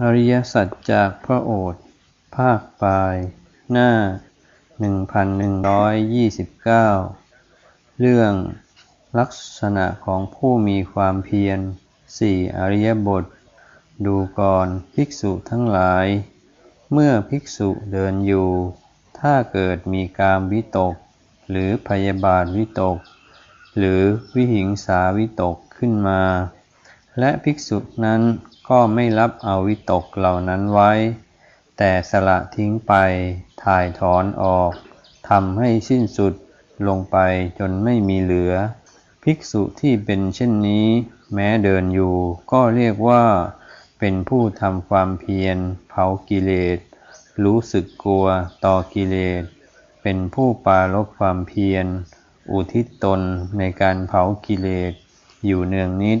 อริยสัจจากพระโอษฐ์ภาคปลาย หน้า 1129 เรื่องลักษณะของผู้มีความเพียรสี่อริยบท ดูก่อนภิกษุทั้งหลาย เมื่อภิกษุเดินอยู่ ถ้าเกิดมีกามวิตก หรือพยาบาทวิตก หรือวิหิงสาวิตกขึ้นมา และภิกษุนั้นก็ไม่รับเอาวิตกเหล่านั้นไว้ แต่สละทิ้งไปถ่ายถอนออกทำให้สิ้นสุดลงไปจนไม่มีเหลือ ภิกษุที่เป็นเช่นนี้ แม้เดินอยู่ก็เรียกว่า เป็นผู้ทำความเพียร เผากิเลส รู้สึกกลัวต่อกิเลส เป็นผู้ปาลบความเพียร อุทิศตนในการเผากิเลส อยู่เนืองนิด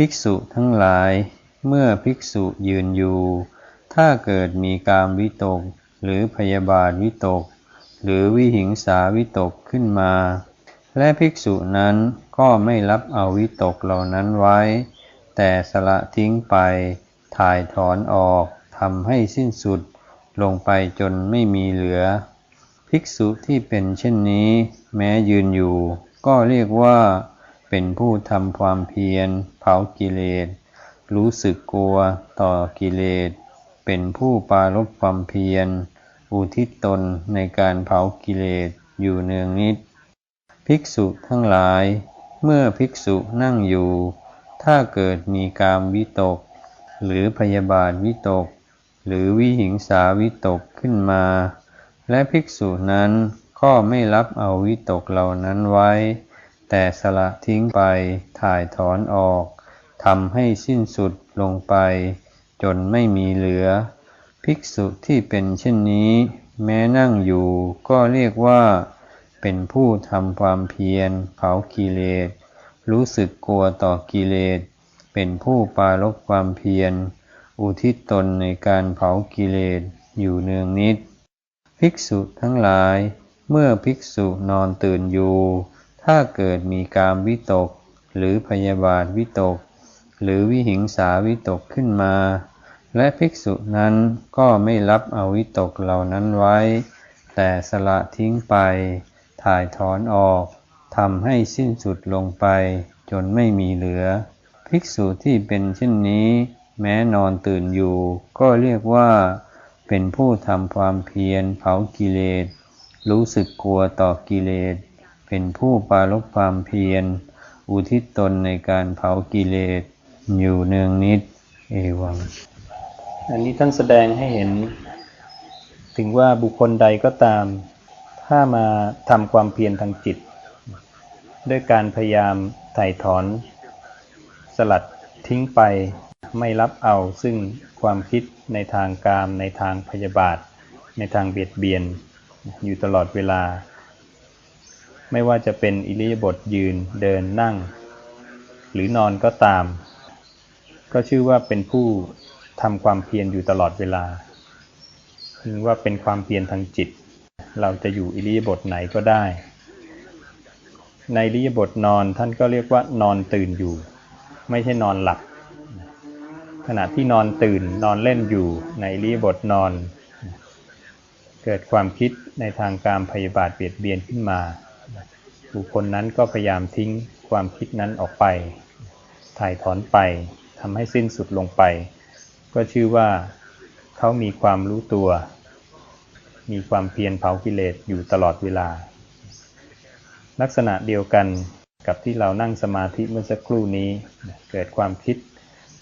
ภิกษุทั้งหลาย เมื่อภิกษุยืนอยู่ ถ้าเกิดมีกามวิตก หรือพยาบาทวิตก หรือวิหิงสาวิตกขึ้นมา และภิกษุนั้นก็ไม่รับเอาวิตกเหล่านั้นไว้ แต่สละทิ้งไป ถ่ายถอนออกทำให้สิ้นสุด ลงไปจนไม่มีเหลือ ภิกษุที่เป็นเช่นนี้ แม้ยืนอยู่ ก็เรียกว่า เป็นผู้ทำความเพียร เผากิเลส รู้สึกกลัวต่อกิเลส เป็นผู้ปาลบความเพียร อุทิศตนในการเผากิเลสอยู่เนืองนิด ภิกษุทั้งหลาย เมื่อภิกษุนั่งอยู่ ถ้าเกิดมีกามวิตก หรือพยาบาทวิตก หรือวิหิงสาวิตกขึ้นมา และภิกษุนั้นก็ไม่รับเอาวิตกเหล่านั้นไว้ แต่สละทิ้งไปถ่ายถอนออกทำให้สิ้นสุดลงไป จนไม่มีเหลือ ภิกษุที่เป็นเช่นนี้ แม้นั่งอยู่ก็เรียกว่า เป็นผู้ทำความเพียรเผากิเลส รู้สึกกลัวต่อกิเลส เป็นผู้ปาลบความเพียร อุทิศตนในการเผากิเลสอยู่เนืองนิด ภิกษุทั้งหลาย เมื่อภิกษุนอนตื่นอยู่ ถ้าเกิดมีกามวิตก หรือพยาบาทวิตก หรือวิหิงสาวิตกขึ้นมา และภิกษุนั้นก็ไม่รับเอาวิตกเหล่านั้นไว้ แต่สละทิ้งไป ถ่ายถอนออกทำให้สิ้นสุดลงไป จนไม่มีเหลือ ภิกษุที่เป็นเช่นนี้ แม้นอนตื่นอยู่ ก็เรียกว่า เป็นผู้ทำความเพียรเผากิเลสรู้สึกกลัวต่อกิเลส เป็นผู้ปาลบความเพียร อุทิศตนในการเผากิเลส อยู่เนืองนิด เอวัง อันนี้ท่านแสดงให้เห็น ถึงว่าบุคคลใดก็ตาม ถ้ามาทำความเพียรทางจิต ด้วยการพยายามไถ่ถอน สลัดทิ้งไปไม่รับเอาซึ่งความคิดในทางกามในทางพยาบาท ในทางเบียดเบียนอยู่ตลอดเวลา ไม่ว่าจะเป็นอิริยาบถยืนเดินนั่ง หรือนอนก็ตาม ก็ชื่อว่าเป็นผู้ทำความเพียรอยู่ตลอดเวลาคือว่าเป็นความเพียรทางจิต เราจะอยู่อิริยาบถไหนก็ได้ ในอิริยาบถนอนท่านก็เรียกว่านอนตื่นอยู่ ไม่ใช่นอนหลับ ขณะที่นอนตื่นนอนเล่นอยู่ในอิริยาบถนอน เกิดความคิดในทางการพยาบาทเบียดเบียนขึ้นมา บุคคลนั้นก็พยายามทิ้งความคิดนั้นออกไป ถ่ายถอนไปทำให้สิ้นสุดลงไป ก็ชื่อว่าเขามีความรู้ตัว มีความเพียรเผากิเลสอยู่ตลอดเวลา ลักษณะเดียวกันกับที่เรานั่งสมาธิเมื่อสักครู่นี้เกิดความคิด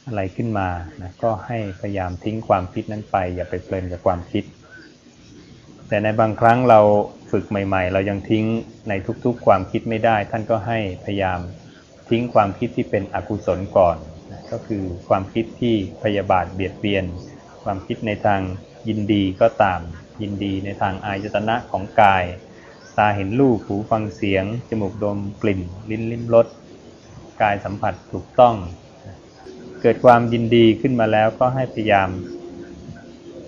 อะไรขึ้นมานะก็ให้พยายามทิ้งความคิดนั้นไป อย่าไปเพลินกับความคิด แต่ในบางครั้งเรา ฝึกใหม่ ๆ เรายังทิ้งในทุกๆความคิดไม่ได้ ท่านก็ให้พยายามทิ้งความคิดที่เป็นอกุศลก่อน ก็คือความคิดที่พยาบาทเบียดเบียน ความคิดในทางยินดีก็ตาม ยินดีในทางอายตนะของกาย ตาเห็นรูปหูฟังเสียง จมูกดมกลิ่น ลิ้นลิ้มรสกายสัมผัสถูกต้อง เกิดความยินดีขึ้นมาแล้วก็ให้พยายาม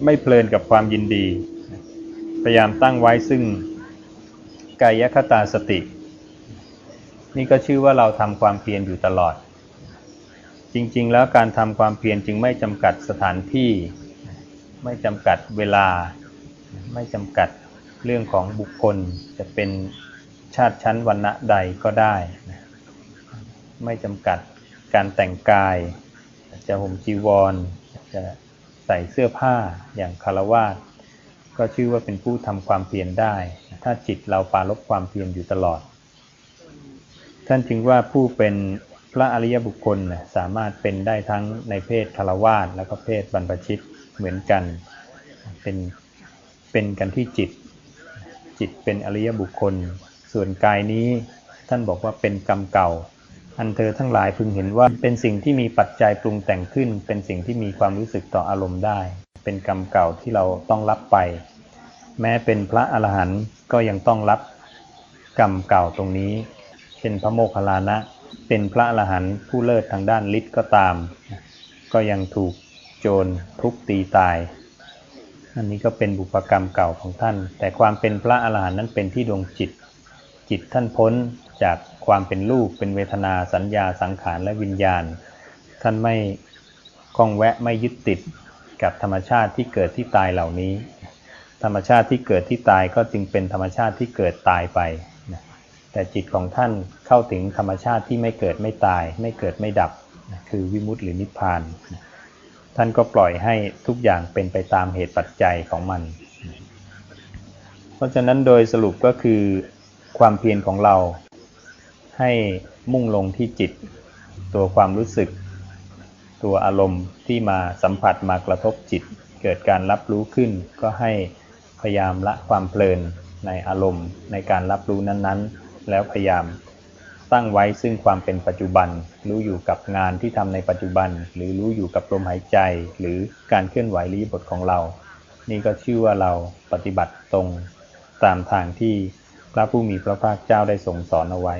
ไม่เพลินกับความยินดี พยายามตั้งไว้ซึ่ง กายคตาสติ นี่ก็ชื่อว่าเราทำความเพียรอยู่ตลอด จริง ๆ แล้วการทำความเพียรจึงไม่จำกัดสถานที่ ไม่จำกัดเวลา ไม่จำกัดเรื่องของบุคคลจะเป็นชาติชั้นวรรณะใดก็ได้ ไม่จำกัดการแต่งกาย จะห่มจีวร จะใส่เสื้อผ้าอย่างคารวาส ก็ชื่อว่าเป็นผู้ทำความเพียรได้ ถ้าจิตเราปาลบความเพียรอยู่ตลอด ท่านจึงว่าผู้เป็นพระอริยบุคคลสามารถเป็นได้ทั้งในเพศคารวาสแล้วก็เพศบรรพชิตเหมือนกัน เป็นเป็นกันที่จิต จิตเป็นอริยบุคคล ส่วนกายนี้ท่านบอกว่าเป็นกรรมเก่า อันเธอทั้งหลายพึงเห็นว่าเป็นสิ่งที่มีปัจจัยปรุงแต่งขึ้น เป็นสิ่งที่มีความรู้สึกต่ออารมณ์ได้ เป็นกรรมเก่าที่เราต้องรับไป แม้เป็นพระอรหันต์ก็ยังต้องรับกรรมเก่าตรงนี้ เช่นพระโมคคัลลานะ เป็นพระอรหันต์ผู้เลิศทางด้านฤทธิ์ก็ตาม ก็ยังถูกโจรทุบตีตาย อันนี้ก็เป็นบุพกรรมเก่าของท่าน แต่ความเป็นพระอรหันต์นั้นเป็นที่ดวงจิต จิตท่านพ้นจากความเป็นรูปเป็นเวทนาสัญญาสังขารและวิญญาณ ท่านไม่คล้องแวะไม่ยึดติด กับธรรมชาติที่เกิดที่ตายเหล่านี้ ธรรมชาติที่เกิดที่ตายก็จึงเป็นธรรมชาติที่เกิดตายไปแต่จิตของท่านเข้าถึงธรรมชาติที่ไม่เกิดไม่ตาย ไม่เกิดไม่ดับคือวิมุตติหรือนิพพานท่านก็ปล่อยให้ทุกอย่างเป็นไปตามเหตุปัจจัยของมัน เพราะฉะนั้นโดยสรุปก็คือความเพียรของเราให้มุ่งลงที่จิต ตัวความรู้สึก ตัวอารมณ์ที่มาสัมผัสมากระทบจิต เกิดการรับรู้ขึ้น ก็ให้พยายามละความเพลินในอารมณ์ ในการรับรู้นั้นๆ แล้วพยายามตั้งไว้ซึ่งความเป็นปัจจุบัน รู้อยู่กับงานที่ทำในปัจจุบัน หรือรู้อยู่กับลมหายใจ หรือการเคลื่อนไหวรีบทของเรา นี่ก็ชื่อว่าเราปฏิบัติตรงตามทางที่พระผู้มีพระภาคเจ้าได้ทรงสอนเอาไว้